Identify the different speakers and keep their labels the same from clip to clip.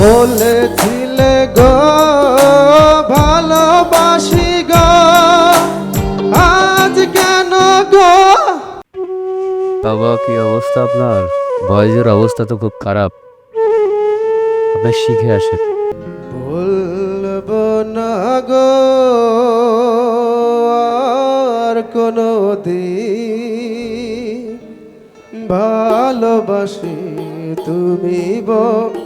Speaker 1: বলেছিলে গো ভালোবাসি গো। আজ কেন গো?
Speaker 2: বাবা কি অবস্থা আপনার? ভয়েসের অবস্থা তো খুব খারাপ। আপনার শিখে আসেন।
Speaker 1: বলব না গো আর কোনো দিন। ভালোবাসি তুমি বল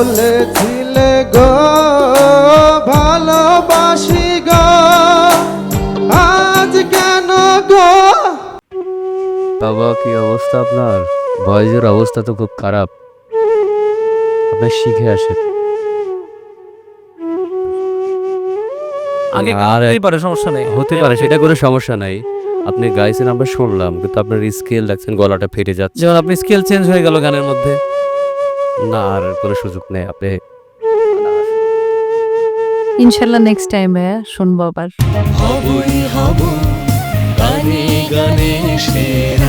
Speaker 1: বলেছিলে গো ভালোবাসি গো। আজ কেন গো?
Speaker 2: বাবা কি অবস্থা আপনার? ভয়েসের অবস্থা তো খুব খারাপ। আপনার শিখে আসেন।
Speaker 3: আগে
Speaker 2: আর
Speaker 3: পারে সমস্যা নেই।
Speaker 2: হতে পারে সেটা কোনো সমস্যা নাই। আপনি গাইছেন আমরা শুনলাম কিন্তু আপনার স্কেল রাখছেন গলাটা ফেটে যাচ্ছে।
Speaker 3: যেমন আপনি স্কেল চেঞ্জ হয়ে গেল গানের মধ্যে।
Speaker 2: না আর কোনো সুযোগ নেই আপনি
Speaker 4: ইনশাল্লাহ নেক্সট টাইম শুনব আবার।
Speaker 5: হবই হব গানে গানে সেরা